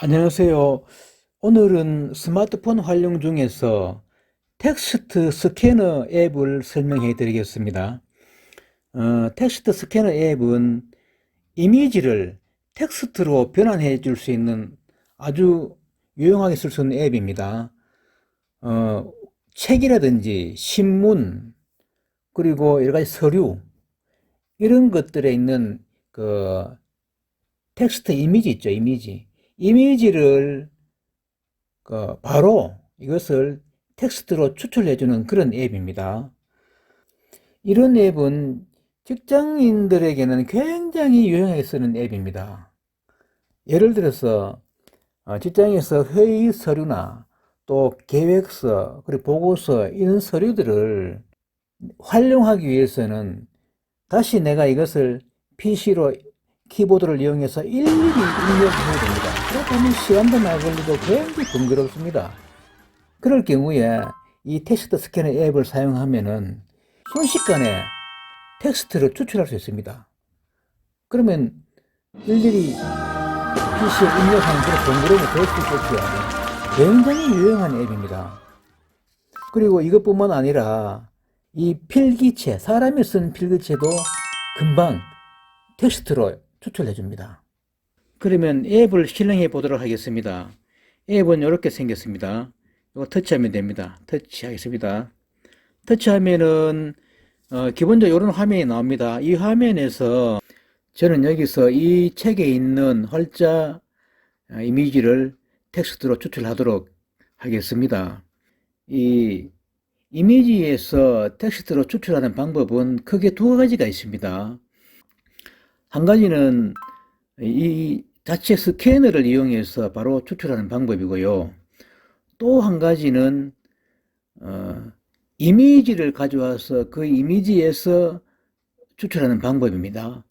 안녕하세요. 오늘은 스마트폰 활용 중에서 텍스트 스캐너 앱을 설명해 드리겠습니다. 어, 텍스트 스캐너 앱은 이미지를 텍스트로 변환해 줄 수 있는 아주 유용하게 쓸 수 있는 앱입니다. 어, 책이라든지 신문, 그리고 여러 가지 서류, 이런 것들에 있는 그 텍스트 이미지 있죠, 이미지. 이미지를 그 바로 이것을 텍스트로 추출해주는 그런 앱입니다. 이런 앱은 직장인들에게는 굉장히 유용하게 쓰는 앱입니다. 예를 들어서 어, 직장에서 회의 서류나 또 계획서, 그리고 보고서 이런 서류들을 활용하기 위해서는 다시 내가 이것을 PC로 키보드를 이용해서 일일이 입력해야 됩니다. 그렇다 보면 시간도 많이 걸리고 굉장히 번거롭습니다. 그럴 경우에 이 텍스트 스캐너 앱을 사용하면은 순식간에 텍스트를 추출할 수 있습니다. 그러면 일일이 PC에 입력하는 그런 번거로움이 될수 있겠죠. 굉장히 유용한 앱입니다. 그리고 이것뿐만 아니라 이 필기체, 사람이 쓴 필기체도 금방 텍스트로 추출해 줍니다. 그러면 앱을 실행해 보도록 하겠습니다. 앱은 이렇게 생겼습니다. 이거 터치하면 됩니다. 터치하겠습니다. 터치하면은 어, 기본적으로 이런 화면이 나옵니다. 이 화면에서 저는 여기서 이 책에 있는 활자 어, 이미지를 텍스트로 추출하도록 하겠습니다. 이 이미지에서 텍스트로 추출하는 방법은 크게 두 가지가 있습니다. 한 가지는 이 자체 스캐너를 이용해서 바로 추출하는 방법이고요. 또 한 가지는 어, 이미지를 가져와서 그 이미지에서 추출하는 방법입니다.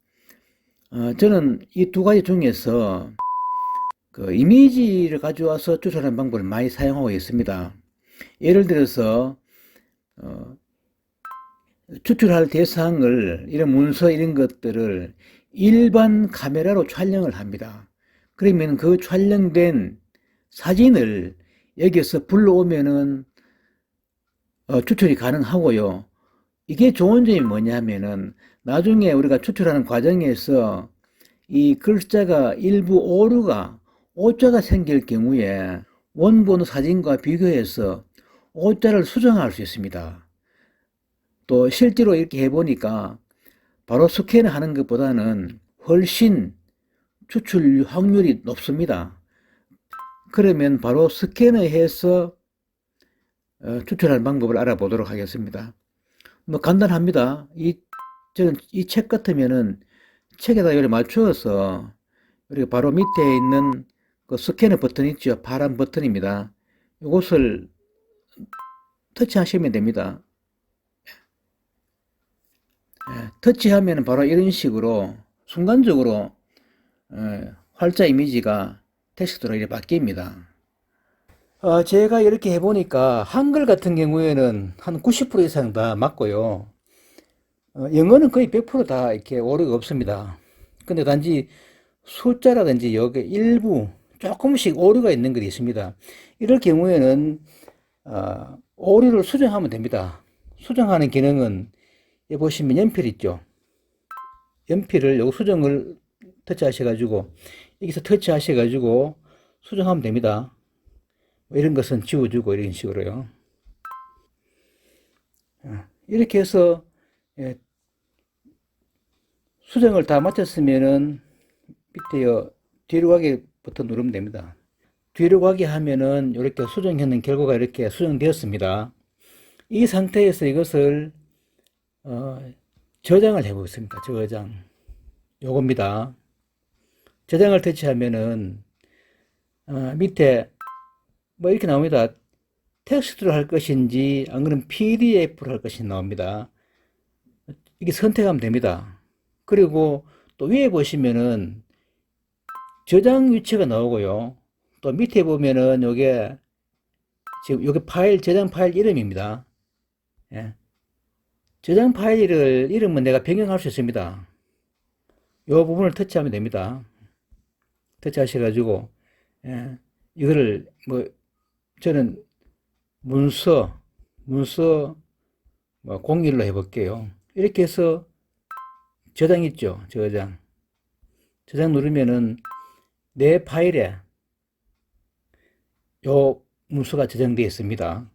어, 저는 이 두 가지 중에서 그 이미지를 가져와서 추출하는 방법을 많이 사용하고 있습니다. 예를 들어서 어, 추출할 대상을 이런 문서 이런 것들을 일반 카메라로 촬영을 합니다. 그러면 그 촬영된 사진을 여기서 불러오면은 어, 추출이 가능하고요. 이게 좋은 점이 뭐냐면은 나중에 우리가 추출하는 과정에서 이 글자가 일부 오류가 오자가 생길 경우에 원본 사진과 비교해서 오자를 수정할 수 있습니다. 또 실제로 이렇게 해보니까 바로 스캔을 하는 것보다는 훨씬 추출 확률이 높습니다. 그러면 바로 스캐너해서 어, 추출할 방법을 알아보도록 하겠습니다. 뭐 간단합니다. 이 저는 이 책 같으면은 책에다 이렇게 맞추어서 이렇게 바로 밑에 있는 그 스캐너 버튼 있죠. 파란 버튼입니다. 이것을 터치하시면 됩니다. 예, 터치하면 바로 이런 식으로 순간적으로 예, 활자 이미지가 텍스트로 이렇게 바뀝니다. 어, 제가 이렇게 해보니까 한글 같은 경우에는 한 90% 이상 다 맞고요. 어, 영어는 거의 100%다 이렇게 오류가 없습니다. 근데 단지 숫자라든지 여기 일부 조금씩 오류가 있는 것이 있습니다. 이럴 경우에는 어, 오류를 수정하면 됩니다. 수정하는 기능은 보시면 연필 있죠. 연필을 요 수정을 터치하셔가지고 여기서 터치하셔가지고 수정하면 됩니다. 뭐 이런 것은 지워주고 이런 식으로요. 이렇게 해서 예, 수정을 다 마쳤으면은 밑에요 뒤로 가기 버튼 누르면 됩니다. 뒤로 가게 하면은 이렇게 수정했는 결과가 이렇게 수정되었습니다. 이 상태에서 이것을 어, 저장을 해보겠습니다. 저장. 요겁니다. 저장을 터치하면은 어, 밑에 뭐 이렇게 나옵니다. 텍스트로 할 것인지 안 그러면 PDF로 할 것인지 나옵니다. 이게 선택하면 됩니다. 그리고 또 위에 보시면은 저장 위치가 나오고요. 또 밑에 보면은 요게 지금 요게 파일 저장 파일 이름입니다. 예. 저장 파일을 이름은 내가 변경할 수 있습니다. 이 부분을 터치하면 됩니다. 터치하셔가지고 예, 이거를 뭐 저는 문서 문서 뭐 공일로 해볼게요. 이렇게 해서 저장 있죠, 저장. 저장 누르면은 내 파일에 요 문서가 저장되어 있습니다.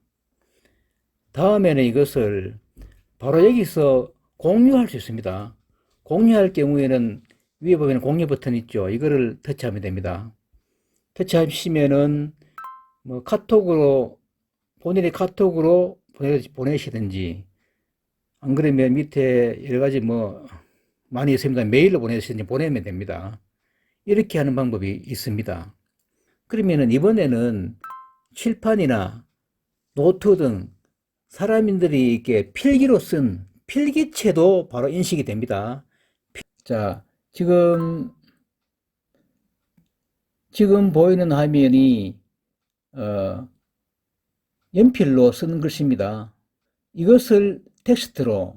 다음에는 이것을 바로 여기서 공유할 수 있습니다. 공유할 경우에는 위에 보면 공유 버튼 있죠. 이거를 터치하면 됩니다. 터치하시면은 뭐 카톡으로 본인의 카톡으로 보내, 보내 시든지 안 그러면 밑에 여러 가지 뭐 많이 있습니다. 메일로 보내시든지 보내면 됩니다. 이렇게 하는 방법이 있습니다. 그러면은 이번에는 칠판이나 노트 등 사람들이 이렇게 필기로 쓴 필기체도 바로 인식이 됩니다. 자, 지금 지금 보이는 화면이 어, 연필로 쓴 글씨입니다. 이것을 텍스트로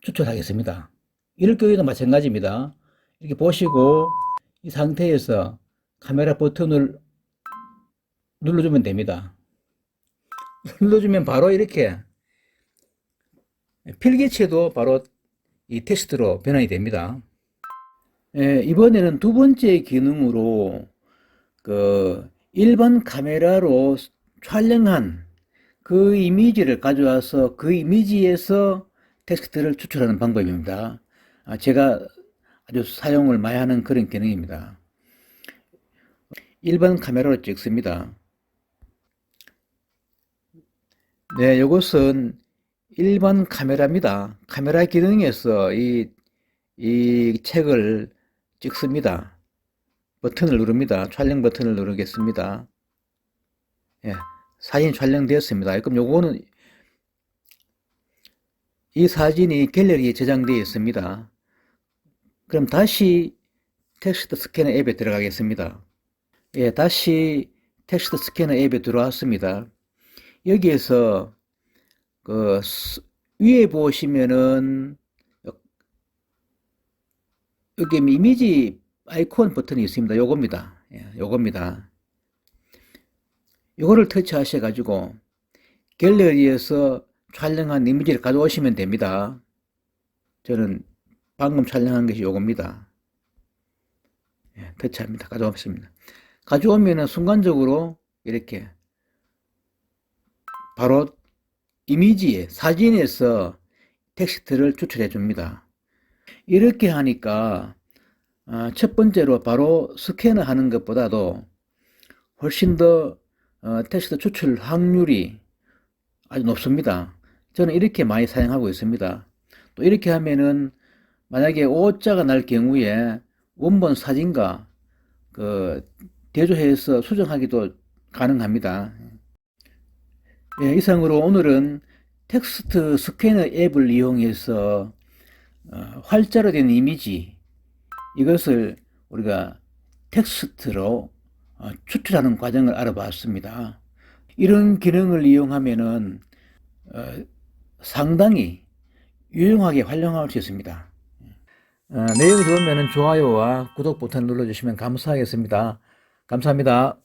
추출하겠습니다. 이럴 경우에도 마찬가지입니다. 이렇게 보시고 이 상태에서 카메라 버튼을 눌러주면 됩니다. 눌러주면 바로 이렇게 필기체도 바로 이 텍스트로 변환이 됩니다. 예, 이번에는 두 번째 기능으로 그 일반 카메라로 촬영한 그 이미지를 가져와서 그 이미지에서 텍스트를 추출하는 방법입니다. 아, 제가 아주 사용을 많이 하는 그런 기능입니다. 일반 카메라로 찍습니다. 네, 이것은 일반 카메라입니다. 카메라 기능에서 이, 이 책을 찍습니다. 버튼을 누릅니다. 촬영 버튼을 누르겠습니다. 예, 사진이 촬영되었습니다. 그럼 요거는 이 사진이 갤러리에 저장되어 있습니다. 그럼 다시 텍스트 스캐너 앱에 들어가겠습니다. 예, 다시 텍스트 스캐너 앱에 들어왔습니다. 여기에서 그 스- 위에 보시면은 여기 이미지 아이콘 버튼이 있습니다. 요겁니다. 예, 요겁니다. 요거를 터치하셔 가지고 갤러리에서 촬영한 이미지를 가져오시면 됩니다. 저는 방금 촬영한 것이 요겁니다. 예, 터치합니다. 가져왔습니다. 가져오면은 순간적으로 이렇게 바로 이미지에 사진에서 텍스트를 추출해 줍니다. 이렇게 하니까 아, 첫 번째로 바로 스캐너 하는 것보다도 훨씬 더 어, 텍스트 추출 확률이 아주 높습니다. 저는 이렇게 많이 사용하고 있습니다. 또 이렇게 하면은 만약에 오자가 날 경우에 원본 사진과 그 대조해서 수정하기도 가능합니다. 예, 이상으로 오늘은 텍스트 스캐너 앱을 이용해서 어, 활자로 된 이미지 이것을 우리가 텍스트로 어, 추출하는 과정을 알아봤습니다. 이런 기능을 이용하면은 어, 상당히 유용하게 활용할 수 있습니다. 어, 내용이 좋으면 좋아요와 구독 버튼 눌러주시면 감사하겠습니다. 감사합니다.